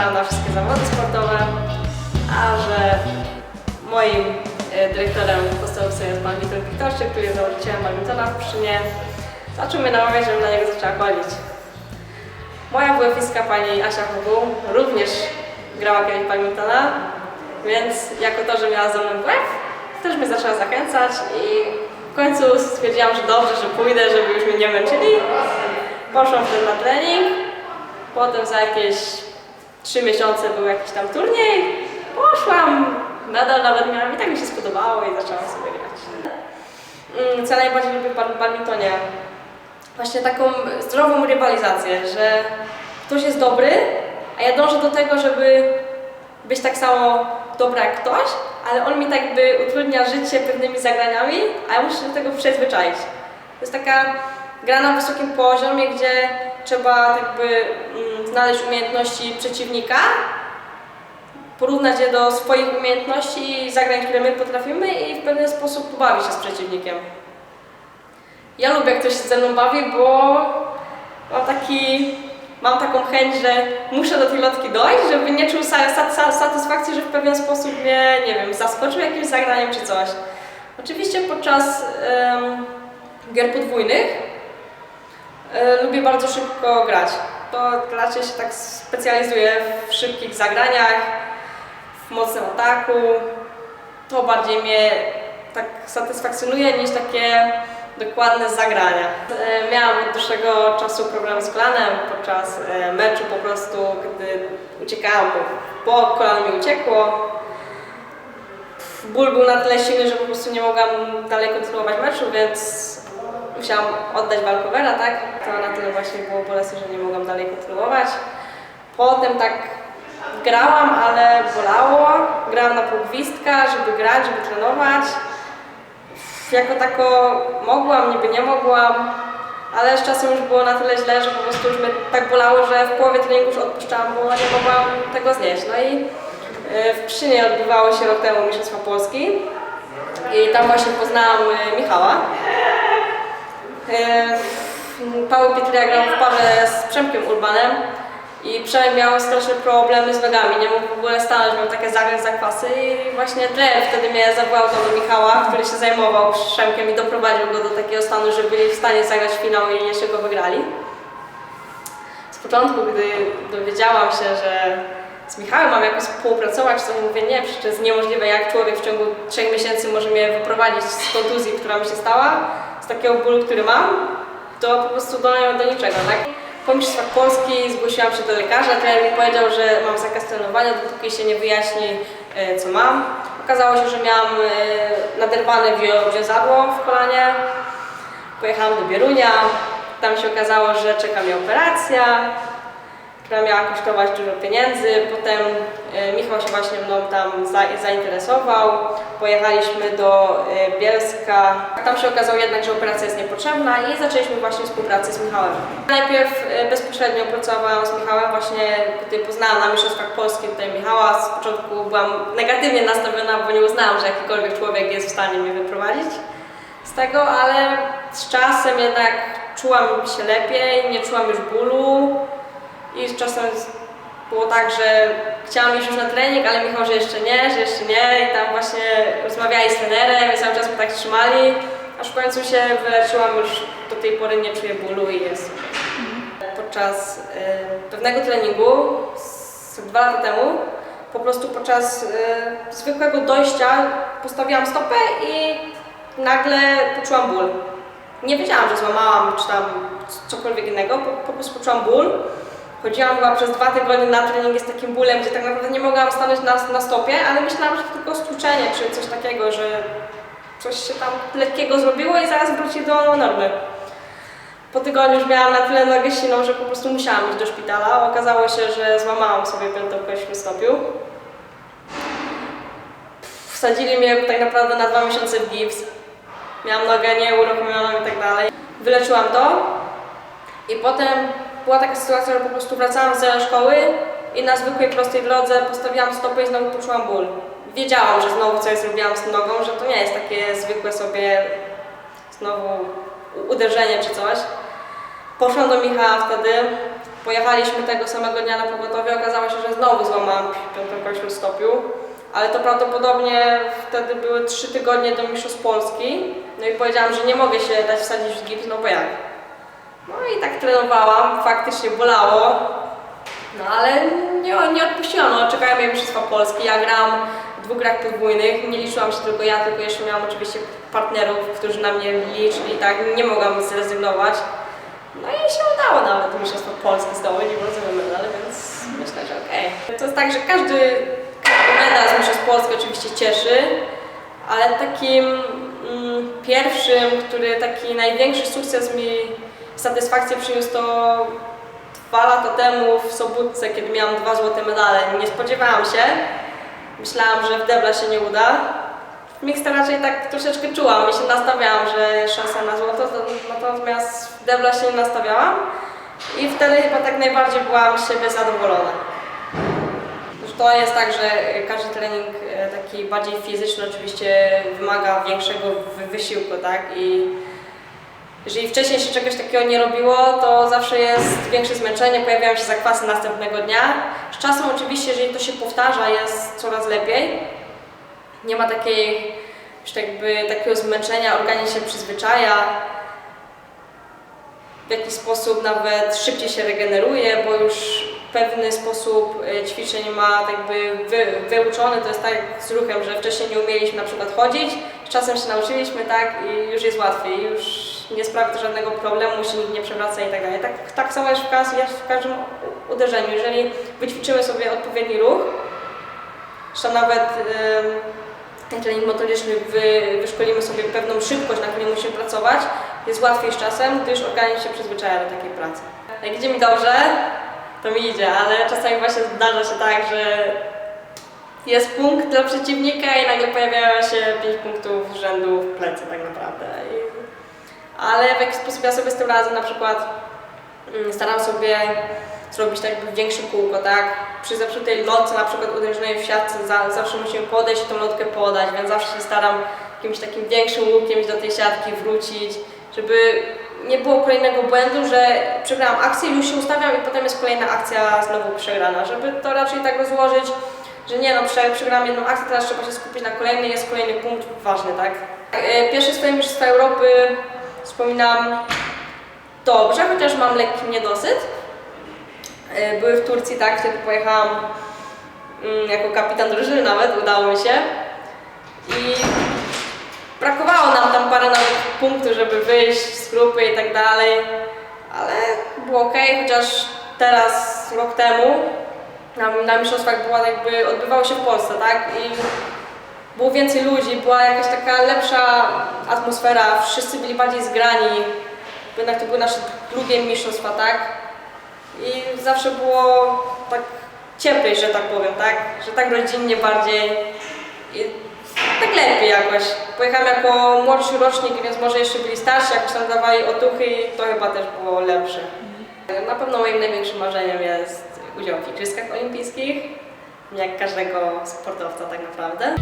na wszystkie zawody sportowe, a że moim e, dyrektorem podstawówce jest pan Witold Wiktorczyk, który jest założycielem badmintona w Pszczynie, zaczął mnie namawiać, żebym na niego zaczęła chodzić. Moja WF-istka pani Asia Hugu również grała kiedyś badmintona, więc jako to, że miała ze mną WF, też mnie zaczęła zachęcać i w końcu stwierdziłam, że dobrze, że pójdę, żeby już mnie nie męczyli. Poszłam wtedy na trening, potem za jakieś trzy miesiące był jakiś tam turniej, poszłam, medal nawet miałam i tak mi się spodobało i zaczęłam sobie grać. Mm, Co najbardziej lubię w bad- badmintonie? Właśnie taką zdrową rywalizację, że ktoś jest dobry, a ja dążę do tego, żeby być tak samo dobra jak ktoś, ale on mi tak jakby utrudnia życie pewnymi zagraniami, a ja muszę się do tego przyzwyczaić. To jest taka gra na wysokim poziomie, gdzie trzeba jakby mm, znaleźć umiejętności przeciwnika, porównać je do swoich umiejętności i zagrań, które my potrafimy i w pewien sposób pobawić się z przeciwnikiem. Ja lubię, jak ktoś się ze mną bawi, bo mam taki, mam taką chęć, że muszę do tej lotki dojść, żeby nie czuł sa- sa- sa- satysfakcji, że w pewien sposób mnie, nie wiem, zaskoczył jakimś zagraniem czy coś. Oczywiście podczas em, gier podwójnych lubię bardzo szybko grać. To raczej się tak specjalizuję w szybkich zagraniach, w mocnym ataku. To bardziej mnie tak satysfakcjonuje niż takie dokładne zagrania. E, Miałam od dłuższego czasu problem z kolanem podczas e, meczu po prostu, gdy uciekałam, bo kolano mi uciekło. Ból był na tyle silny, że po prostu nie mogłam dalej kontynuować meczu, więc musiałam oddać walkowera, tak? To na tyle właśnie było bolesne, że nie mogłam dalej kontynuować. Potem tak grałam, ale bolało. Grałam na pół gwizdka, żeby grać, żeby trenować. Jako tako mogłam, niby nie mogłam, ale z czasem już było na tyle źle, że po prostu już mnie tak bolało, że w połowie treningu już odpuszczałam, bo nie mogłam tego znieść. No i y, w Pszynie odbywało się rok temu Mistrzostwa Polski i tam właśnie poznałam y, Michała. Paweł Pietria grał w parze z Przemkiem Urbanem i Przemek miał straszne problemy z nogami, nie mógł w ogóle stanąć, miał takie zakręt zakwasy i właśnie trener wtedy mnie zawołał do Michała, który się zajmował Przemkiem i doprowadził go do takiego stanu, że byli w stanie zagrać finał i jeszcze go wygrali. Z początku, gdy dowiedziałam się, że z Michałem mam jakoś współpracować, to mówię, nie, przecież jest niemożliwe, jak człowiek w ciągu trzech miesięcy może mnie wyprowadzić z kontuzji, która mi się stała, z takiego bólu, który mam, to po prostu do, do niczego, tak? Po Mistrzostwach Polski zgłosiłam się do lekarza, trener mi powiedział, że mam zakaz trenowania, dopóki się nie wyjaśni, e, co mam. Okazało się, że miałam e, naderwane wiązadło w kolanie. Pojechałam do Bierunia, tam się okazało, że czeka mnie operacja, która miała kosztować dużo pieniędzy. Potem e, Michał się właśnie mną tam za, zainteresował. Pojechaliśmy do e, Bielska. Tam się okazało jednak, że operacja jest niepotrzebna i zaczęliśmy właśnie współpracę z Michałem. Najpierw e, bezpośrednio pracowałam z Michałem, właśnie gdy poznałam na Mistrzostwach Polski tutaj Michała. Z początku byłam negatywnie nastawiona, bo nie uznałam, że jakikolwiek człowiek jest w stanie mnie wyprowadzić z tego, ale z czasem jednak czułam się lepiej, nie czułam już bólu i czasem było tak, że chciałam iść już na trening, ale Michał, że jeszcze nie, że jeszcze nie i tam właśnie rozmawiali z trenerem i cały czas mnie tak trzymali, aż w końcu się wyleczyłam, już do tej pory nie czuję bólu i jest super. Podczas y, pewnego treningu z dwa lata temu, po prostu podczas y, zwykłego dojścia postawiłam stopę i nagle poczułam ból. Nie wiedziałam, że złamałam czy tam cokolwiek innego, po, po prostu poczułam ból. Chodziłam chyba przez dwa tygodnie na treningi z takim bólem, gdzie tak naprawdę nie mogłam stanąć na, na stopie, ale myślałam, że to tylko stłuczenie czy coś takiego, że coś się tam lekkiego zrobiło i zaraz wróci do normy. Po tygodniu już miałam na tyle nogę silną, że po prostu musiałam iść do szpitala. Okazało się, że złamałam sobie piątą kość w stopiu. Wsadzili mnie tak naprawdę na dwa miesiące w gips. Miałam nogę nieuruchomioną i tak dalej. Wyleczyłam to i potem była taka sytuacja, że po prostu wracałam ze szkoły i na zwykłej prostej drodze postawiłam stopę i znowu poczułam ból. Wiedziałam, że znowu coś zrobiłam z nogą, że to nie jest takie zwykłe sobie znowu uderzenie czy coś. Poszłam do Michała wtedy, pojechaliśmy tego samego dnia na pogotowie, okazało się, że znowu złamałam piątą kość śródstopiu, ale to prawdopodobnie wtedy były trzy tygodnie do Mistrzostw Polski, no i powiedziałam, że nie mogę się dać wsadzić w gips, no bo jak? No i tak trenowałam, faktycznie bolało, no ale nie, nie odpuściłam, no czekają Mistrzostwa Polski, ja gram w dwóch grach podwójnych, nie liczyłam się tylko ja, tylko jeszcze miałam oczywiście partnerów, którzy na mnie liczyli, tak, nie mogłam zrezygnować. No i się udało nawet Mistrzostwo Polski zdobyć i brązowy medal, więc myślę, że okej. To jest tak, że każdy, każdy medal z Mistrzostw Polski oczywiście cieszy, ale takim mm, pierwszym, który taki największy sukces mi satysfakcję przyniósł to dwa lata temu w Sobótce, kiedy miałam dwa złote medale. Nie spodziewałam się. Myślałam, że w debla się nie uda. W mixta raczej tak troszeczkę czułam i się nastawiałam, że szansa na złoto, to- natomiast w debla się nie nastawiałam. I wtedy chyba tak najbardziej byłam z siebie zadowolona. To jest tak, że każdy trening e, taki bardziej fizyczny oczywiście wymaga większego wy- wysiłku, tak? I jeżeli wcześniej się czegoś takiego nie robiło, to zawsze jest większe zmęczenie, pojawiają się zakwasy następnego dnia. Z czasem oczywiście, jeżeli to się powtarza, jest coraz lepiej. Nie ma takiej, już jakby takiego zmęczenia, organizm się przyzwyczaja. W jakiś sposób nawet szybciej się regeneruje, bo już pewny sposób e, ćwiczeń ma tak jakby wy, wyuczony. To jest tak z ruchem, że wcześniej nie umieliśmy na przykład chodzić, z czasem się nauczyliśmy, tak, i już jest łatwiej, już nie sprawia to żadnego problemu, się nikt nie przewraca i tak dalej. Tak, tak samo jest w, jest w każdym uderzeniu. Jeżeli wyćwiczymy sobie odpowiedni ruch, zresztą nawet ten trening motoryczny wy, wyszkolimy sobie pewną szybkość, na której musimy pracować, jest łatwiej z czasem, gdyż organizm się przyzwyczaja do takiej pracy. Jak idzie mi dobrze, to mi idzie, ale czasami właśnie zdarza się tak, że jest punkt dla przeciwnika i nagle pojawiają się 5 punktów rzędu w plecy tak naprawdę. Ale w jaki sposób ja sobie z tym radzę, na przykład mm, staram sobie zrobić tak jakby większe kółko, tak? Przy zepsutej lotce na przykład uderzonej w siatce za, zawsze musimy podejść i tą lotkę podać, więc zawsze się staram jakimś takim większym łukiem iść do tej siatki, wrócić, żeby nie było kolejnego błędu, że przegrałam akcję, już się ustawiam i potem jest kolejna akcja znowu przegrana, żeby to raczej tak rozłożyć, że nie no, prze- przegrałam jedną akcję, teraz trzeba się skupić na kolejnej, jest kolejny punkt ważny, tak? Pierwsze swoje Mistrzostwa Europy wspominam dobrze, chociaż mam lekki niedosyt. E, Były w Turcji, tak, wtedy pojechałam mm, jako kapitan drużyny nawet, udało mi się. I brakowało nam tam parę nawet punktów, żeby wyjść z grupy i tak dalej, ale było ok, chociaż teraz, rok temu, na, na mistrzostwach była jakby, odbywało się w Polsce, tak, i było więcej ludzi, była jakaś taka lepsza atmosfera, wszyscy byli bardziej zgrani, jednak to były nasze drugie mistrzostwa, tak, i zawsze było tak cieplej, że tak powiem, tak? Że tak rodzinnie bardziej i tak lepiej jakoś. Pojechałam jako młodszy rocznik, więc może jeszcze byli starsi, jakoś tam dawali otuchy i to chyba też było lepsze. Na pewno moim największym marzeniem jest udział w Igrzyskach Olimpijskich, jak każdego sportowca tak naprawdę.